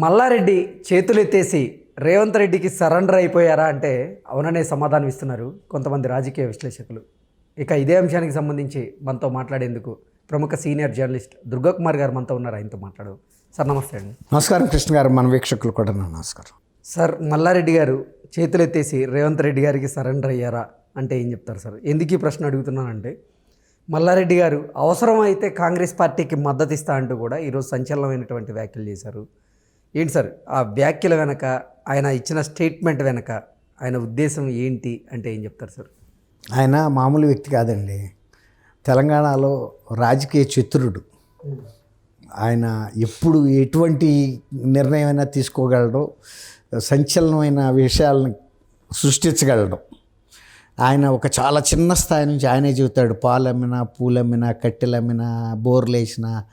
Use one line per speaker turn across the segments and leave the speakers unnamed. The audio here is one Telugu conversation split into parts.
మల్లారెడ్డి చేతులు ఎత్తేసి రేవంత్ రెడ్డికి సరెండర్ అయిపోయారా అంటే అవుననే సమాధానం ఇస్తున్నారు కొంతమంది రాజకీయ విశ్లేషకులు. ఇక ఇదే అంశానికి సంబంధించి మనతో మాట్లాడేందుకు ప్రముఖ సీనియర్ జర్నలిస్ట్ దుర్గాకుమార్ గారు మనతో ఉన్నారు. ఆయనతో మాట్లాడు. సార్ నమస్తే అండి.
నమస్కారం కృష్ణ గారు. మన వీక్షకులు కూడా నమస్కారం.
సార్ మల్లారెడ్డి గారు చేతులు ఎత్తేసి రేవంత్ రెడ్డి గారికి సరెండర్ అయ్యారా అంటే ఏం చెప్తారు సార్? ఎందుకు ఈ ప్రశ్న అడుగుతున్నానంటే మల్లారెడ్డి గారు అవసరమైతే కాంగ్రెస్ పార్టీకి మద్దతు ఇస్తా అంటూ కూడా ఈరోజు సంచలనమైనటువంటి వ్యాఖ్యలు చేశారు. ఏంటి సార్? ఆ వ్యాఖ్యల వెనక ఆయన ఇచ్చిన స్టేట్మెంట్ వెనక ఆయన ఉద్దేశం ఏంటి అంటే ఏం చెప్తారు సార్?
ఆయన మామూలు వ్యక్తి కాదండి. తెలంగాణలో రాజకీయ చతురుడు ఆయన ఎప్పుడు ఎటువంటి నిర్ణయమైనా తీసుకోగలడు. సంచలనమైన విషయాలను సృష్టించగలడు. ఆయన ఒక చాలా చిన్న స్థాయి నుంచి ఆయనే చెబుతాడు. పాలమ్మినా పూలమ్మినా కట్టెలమ్మినా బోర్లేసినా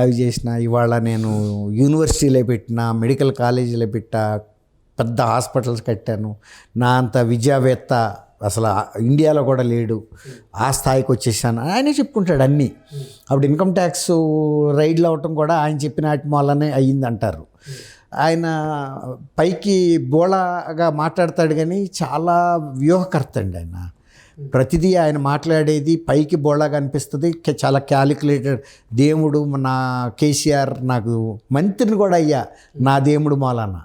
అవి చేసిన ఇవాళ నేను యూనివర్సిటీలో పెట్టిన మెడికల్ కాలేజీలో పెట్టా పెద్ద హాస్పిటల్స్ కట్టాను. నా అంత విద్యావేత్త అసలు ఇండియాలో కూడా లేడు. ఆ స్థాయికి వచ్చేసాను. ఆయనే చెప్పుకుంటాడు అన్నీ. అప్పుడు ఇన్కమ్ ట్యాక్స్ రైడ్లు అవటం కూడా ఆయన చెప్పిన వాటి వల్లనే అయ్యిందంటారు. ఆయన పైకి బోళాగా మాట్లాడతాడు కానీ చాలా వ్యూహకర్త అండి ఆయన. ప్రతిదీ ఆయన మాట్లాడేది పైకి బోళాగా అనిపిస్తుంది. చాలా క్యాలిక్యులేటెడ్. దేవుడు నా కేసీఆర్ నాకు మంత్రిని కూడా అయ్యా. నా దేవుడు మూలాన.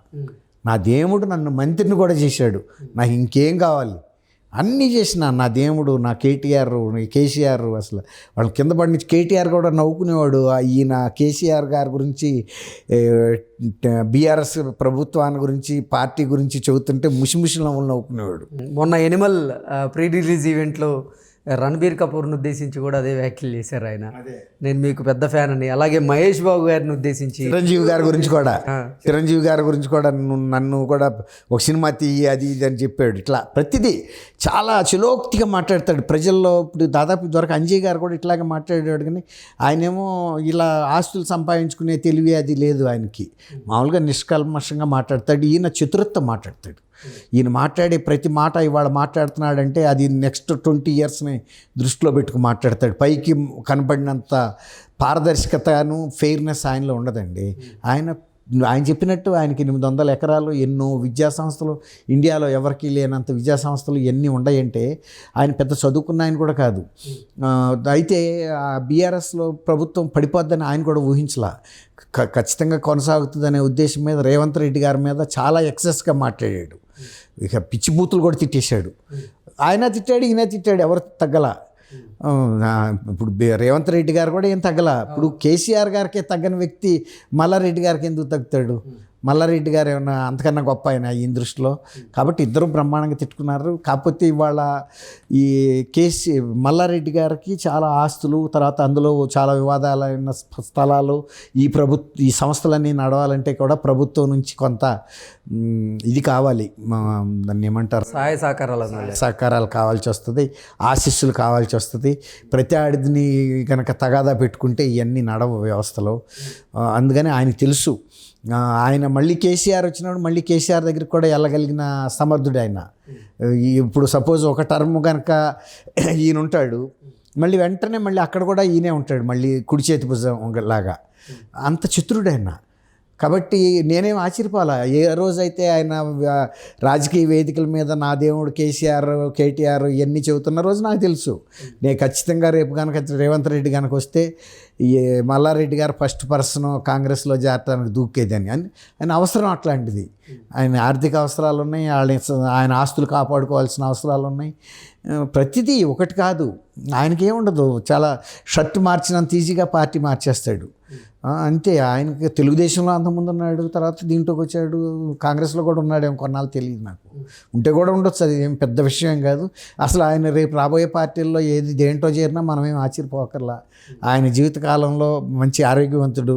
నా దేవుడు నన్ను మంత్రిని కూడా చేశాడు. నాకు ఇంకేం కావాలి? అన్నీ చేసిన నా దేవుడు నా కేటీఆర్ కేసీఆర్ అసలు. వాళ్ళ కింద పడి నుంచి కేటీఆర్ కూడా నవ్వుకునేవాడు. ఈయన కేసీఆర్ గారి గురించి బీఆర్ఎస్ ప్రభుత్వాన్ని గురించి పార్టీ గురించి చెబుతుంటే ముసిముసి నవ్వులు నవ్వుకునేవాడు.
మొన్న ఎనిమల్ ప్రీ రిలీజ్ ఈవెంట్లో రణబీర్ కపూర్ను ఉద్దేశించి కూడా అదే వ్యాఖ్యలు చేశారు ఆయన. నేను మీకు పెద్ద ఫ్యాన్ అని. అలాగే మహేష్ బాబు గారిని ఉద్దేశించి
చిరంజీవి గారి గురించి కూడా. చిరంజీవి గారి గురించి కూడా నన్ను కూడా ఒక సినిమా తీయి అది ఇది అని చెప్పాడు. ఇట్లా ప్రతిదీ చాలా చిలోక్తిగా మాట్లాడతాడు. ప్రజల్లో ఇప్పుడు దాదాపు దొరక అంజయ్ గారు కూడా ఇట్లాగే మాట్లాడాడు కానీ ఆయనేమో ఇలా ఆస్తులు సంపాదించుకునే తెలివి అది లేదు ఆయనకి. మామూలుగా నిష్కల్మషంగా మాట్లాడతాడు. ఈయన చతురత్వం మాట్లాడతాడు. ఈయన మాట్లాడే ప్రతి మాట ఇవాళ మాట్లాడుతున్నాడంటే అది నెక్స్ట్ ట్వంటీ ఇయర్స్ని దృష్టిలో పెట్టుకు మాట్లాడతాడు. పైకి కనపడినంత పారదర్శకతను ఫెయిర్నెస్ ఆయనలో ఉండదండి. ఆయన ఆయన చెప్పినట్టు ఆయనకి ఎనిమిది వందల ఎకరాలు ఎన్నో విద్యా సంస్థలు ఇండియాలో ఎవరికి లేనంత విద్యా సంస్థలు ఎన్ని ఉన్నాయంటే ఆయన పెద్ద చదువుకున్న ఆయన కూడా కాదు. అయితే ఆ బీఆర్ఎస్లో ప్రభుత్వం పడిపోద్దని ఆయన కూడా ఊహించలా. ఖచ్చితంగా కొనసాగుతుందనే ఉద్దేశం మీద రేవంత్ రెడ్డి గారి మీద చాలా ఎక్సెస్గా మాట్లాడాడు. ఇక పిచ్చి బూతులు కూడా తిట్టేశాడు. ఆయన తిట్టాడు ఈయన తిట్టాడు ఎవరు తగ్గల. ఇప్పుడు రేవంత్ రెడ్డి గారు కూడా ఏం తగ్గల. ఇప్పుడు కేసీఆర్ గారికే తగ్గని వ్యక్తి మల్లారెడ్డి గారికి ఎందుకు తగ్గుతాడు? మల్లారెడ్డి గారు ఏమన్నా అంతకన్నా గొప్ప ఆయన ఈ దృష్టిలో. కాబట్టి ఇద్దరు బ్రహ్మాండంగా తిట్టుకున్నారు. కాకపోతే ఇవాళ ఈ కేసీ మల్లారెడ్డి గారికి చాలా ఆస్తులు తర్వాత అందులో చాలా వివాదాలైన స్థ- స్థలాలు ఈ ప్రభుత్వ ఈ సంస్థలన్నీ నడవాలంటే కూడా ప్రభుత్వం నుంచి కొంత ఇది కావాలి. దాన్ని ఏమంటారు?
సహాయ సహకారాలు
సహకారాలు కావాల్సి వస్తుంది ఆశీస్సులు కావాల్సి వస్తుంది. ప్రతి ఆడిని కనుక తగాదా పెట్టుకుంటే ఇవన్నీ నడవ వ్యవస్థలో. అందుకని ఆయనకు తెలుసు. ఆయన మళ్ళీ కేసీఆర్ వచ్చినప్పుడు మళ్ళీ కేసీఆర్ దగ్గరికి కూడా వెళ్ళగలిగిన సమర్థుడు ఆయన. ఈ- ఇప్పుడు సపోజ్ ఒక టర్మ్ కనుక ఈయన ఉంటాడు మళ్ళీ వెంటనే మళ్ళీ అక్కడ కూడా ఈయనే ఉంటాడు మళ్ళీ కుడి చేతి భుజం లాగా. అంత చిత్రుడు ఆయన. కాబట్టి నేనేం ఆశ్చర్యపోవాలా? ఏ రోజైతే ఆయన రాజకీయ వేదికల మీద నా దేవుడు కేసీఆర్ కేటీఆర్ ఇవన్నీ చెబుతున్న రోజు నాకు తెలుసు. నేను ఖచ్చితంగా రేపు కనుక రేవంత్ రెడ్డి కనుక వస్తే ఈ మల్లారెడ్డి గారు ఫస్ట్ పర్సన్ కాంగ్రెస్లో చేరటానికి దూకేదని అని ఆయన అవసరం అట్లాంటిది. ఆయన ఆర్థిక అవసరాలు ఉన్నాయి ఆయన ఆయన ఆస్తులు కాపాడుకోవాల్సిన అవసరాలు ఉన్నాయి. ప్రతిదీ ఒకటి కాదు. ఆయనకి ఏముండదు చాలా షర్ట్ మార్చినంత ఈజీగా పార్టీ మార్చేస్తాడు. అంతే. ఆయనకి తెలుగుదేశంలో అంతకుముందు ఉన్నాడు తర్వాత దీంట్లోకి వచ్చాడు. కాంగ్రెస్లో కూడా ఉన్నాడేమో కొన్నాళ్ళు తెలియదు నాకు. ఉంటే కూడా ఉండొచ్చు. అది ఏం పెద్ద విషయం కాదు. అసలు ఆయన రేపు రాబోయే పార్టీల్లో ఏది దేంట్లో చేరినా మనమేం ఆశ్చర్యపోకర్లా. ఆయన కాలంలో మంచి ఆరోగ్యవంతుడు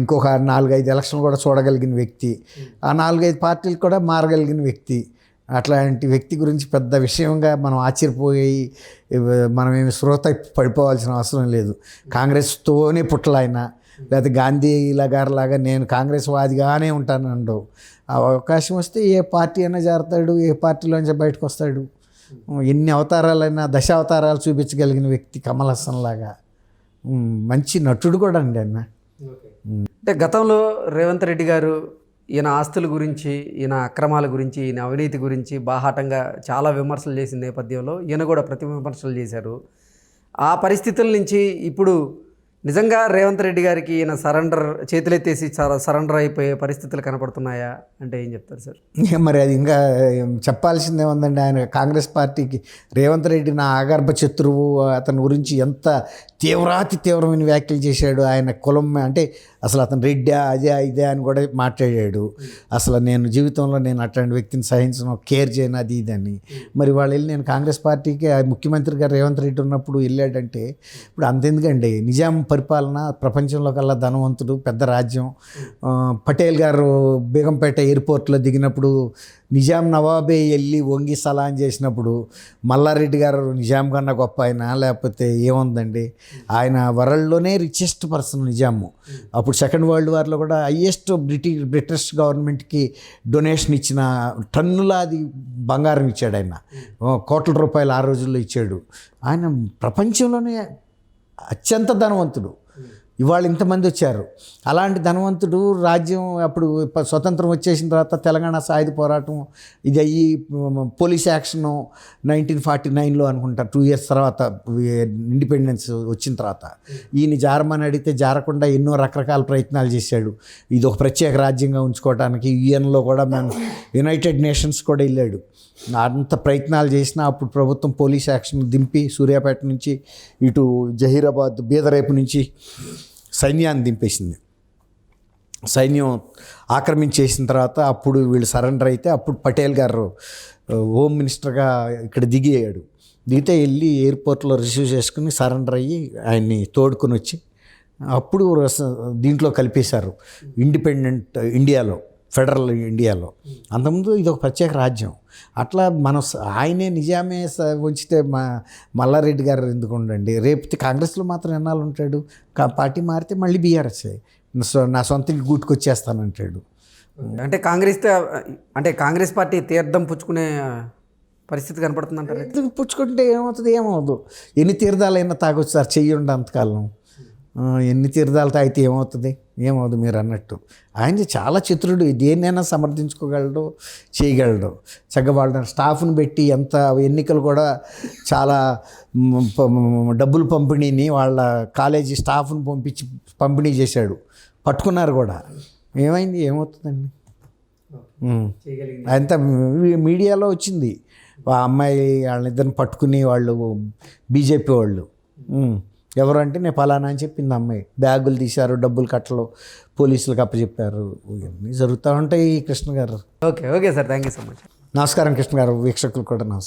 ఇంకొక నాలుగైదు ఎలక్షన్లు కూడా చూడగలిగిన వ్యక్తి. ఆ నాలుగైదు పార్టీలు కూడా మారగలిగిన వ్యక్తి. అట్లాంటి వ్యక్తి గురించి పెద్ద విషయంగా మనం ఆశ్చర్యపోయి మనమేమి శ్రోత పడిపోవాల్సిన అవసరం లేదు. కాంగ్రెస్తోనే పుట్టలాయన లేకపోతే గాంధీ గారిలాగా నేను కాంగ్రెస్ వాదిగానే ఉంటాను అండవు ఆ అవకాశం వస్తే ఏ పార్టీ అయినా చేరతాడు ఏ పార్టీలోంచి బయటకు వస్తాడు. ఎన్ని అవతారాలైనా దశ అవతారాలు చూపించగలిగిన వ్యక్తి కమల్ హాసన్ లాగా. మంచి నటుడు కూడా అండి అన్న
ఓకే. అంటే గతంలో రేవంత్ రెడ్డి గారు ఈయన ఆస్తుల గురించి ఈయన అక్రమాల గురించి ఈయన అవినీతి గురించి బాహాటంగా చాలా విమర్శలు చేసిన నేపథ్యంలో ఈయన కూడా ప్రతి విమర్శలు చేశారు. ఆ పరిస్థితుల నుంచి ఇప్పుడు నిజంగా రేవంత్ రెడ్డి గారికి ఈయన సరెండర్ చేతులెత్తేసి సర- సరెండర్ అయిపోయే పరిస్థితులు కనపడుతున్నాయా అంటే ఏం చెప్తారు సార్?
మరి అది ఇంకా చెప్పాల్సిందే ఉందండి ఆయన. కాంగ్రెస్ పార్టీకి రేవంత్ రెడ్డి నా ఆగర్భ శత్రువు అతని గురించి ఎంత తీవ్రాతి తీవ్రమైన వ్యాఖ్యలు చేశాడు. ఆయన కులం అంటే అసలు అతను రెడ్డా అదే ఇదే అని కూడా మాట్లాడాడు. అసలు నేను జీవితంలో నేను అట్లాంటి వ్యక్తిని సహించను కేర్ చేయను అది ఇది అని. మరి వాళ్ళు వెళ్ళి నేను కాంగ్రెస్ పార్టీకి ముఖ్యమంత్రి గారు రేవంత్ రెడ్డి ఉన్నప్పుడు వెళ్ళాడంటే ఇప్పుడు అంతెందుకండి. నిజాం పరిపాలన ప్రపంచంలో కల్లా ధనవంతుడు పెద్ద రాజ్యం. పటేల్ గారు బేగంపేట ఎయిర్పోర్ట్లో దిగినప్పుడు నిజాం నవాబే వెళ్ళి వంగి సలాన్ చేసినప్పుడు మల్లారెడ్డి గారు నిజాం కన్నా గొప్ప ఆయన లేకపోతే ఏముందండి? ఆయన వరల్డ్లోనే రిచెస్ట్ పర్సన్ నిజాము. అప్పుడు సెకండ్ వరల్డ్ వార్లో కూడా హయ్యెస్ట్ బ్రిటిష్ బ్రిటిష్ గవర్నమెంట్కి డొనేషన్ ఇచ్చిన టన్నులాది బంగారం ఇచ్చాడు ఆయన. కోట్ల రూపాయలు ఆ రోజుల్లో ఇచ్చాడు. ఆయన ప్రపంచంలోనే అత్యంత ధనవంతుడు. ఇవాళ ఇంతమంది వచ్చారు. అలాంటి ధనవంతుడు రాజ్యం అప్పుడు స్వతంత్రం వచ్చేసిన తర్వాత తెలంగాణ సాయుధ పోరాటం ఇది అయ్యి పోలీస్ యాక్షన్ నైన్టీన్ ఫార్టీ నైన్లో అనుకుంటా టూ ఇయర్స్ తర్వాత ఇండిపెండెన్స్ వచ్చిన తర్వాత. ఈయన జారమని అడిగితే జారకుండా ఎన్నో రకరకాల ప్రయత్నాలు చేశాడు. ఇది ఒక ప్రత్యేక రాజ్యంగా ఉంచుకోవడానికి యుఎన్లో కూడా మేము యునైటెడ్ నేషన్స్ కూడా వెళ్ళాడు. అంత ప్రయత్నాలు చేసినా అప్పుడు ప్రభుత్వం పోలీస్ యాక్షన్ దింపి సూర్యాపేట నుంచి ఇటు జహీరాబాద్ బీదరేపు నుంచి సైన్యాన్ని దింపేసింది. సైన్యం ఆక్రమించేసిన తర్వాత అప్పుడు వీళ్ళు సరెండర్ అయితే అప్పుడు పటేల్ గారు హోమ్ మినిస్టర్గా ఇక్కడ దిగాడు దిగితే వెళ్ళి ఎయిర్పోర్ట్లో రిసీవ్ చేసుకుని సరెండర్ అయ్యి ఆయన్ని తోడుకొని వచ్చి అప్పుడు దీంట్లో కలిపేశారు. ఇండిపెండెంట్ ఇండియాలో. ఫెడరల్ ఇండియాలో. అంతకుముందు ఇది ఒక ప్రత్యేక రాజ్యం. అట్లా మనం ఆయనే నిజామే ఉంచితే మా మల్లారెడ్డి గారు ఎందుకు ఉండండి? రేపు కాంగ్రెస్లో మాత్రం ఎన్నాళ్ళు ఉంటాడు? పార్టీ మారితే మళ్ళీ బీఆర్ఎస్ఏ సో నా సొంత గూటుకొచ్చేస్తానంటాడు
అంటే కాంగ్రెస్ అంటే కాంగ్రెస్ పార్టీ తీర్థం పుచ్చుకునే పరిస్థితి కనపడుతుందంటారు?
ఎందుకు పుచ్చుకుంటే ఏమవుతుంది? ఏమవుదు ఎన్ని తీర్థాలైనా తాగొచ్చు సార్ చెయ్యండి అంతకాలం. ఎన్ని తీర్థాలు తాగితే ఏమవుతుంది? ఏమవుదు మీరు అన్నట్టు ఆయన చాలా చతురుడు. దేన్నైనా సమర్థించుకోగలడు చేయగలడు. చక్కగా వాళ్ళ స్టాఫ్ని పెట్టి ఎంత ఎన్నికలు కూడా చాలా డబ్బులు పంపిణీని వాళ్ళ కాలేజీ స్టాఫ్ని పంపించి పంపిణీ చేశాడు. పట్టుకున్నారు కూడా. ఏమైంది? ఏమవుతుందండి. అంతా మీడియాలో వచ్చింది. ఆ అమ్మాయి వాళ్ళిద్దరిని పట్టుకుని వాళ్ళు బీజేపీ వాళ్ళు. ఉమ్. ఎవరు అంటే నేను ఫలానా అని చెప్పింది అమ్మాయి. బ్యాగులు తీశారు డబ్బులు కట్టలు పోలీసులకు అప్పచెప్పారు. ఇవన్నీ జరుగుతూ ఉంటాయి కృష్ణ గారు.
Okay okay sir. Thank you so much.
నమస్కారం కృష్ణ గారు వీక్షకులు కూడా నమస్కారం.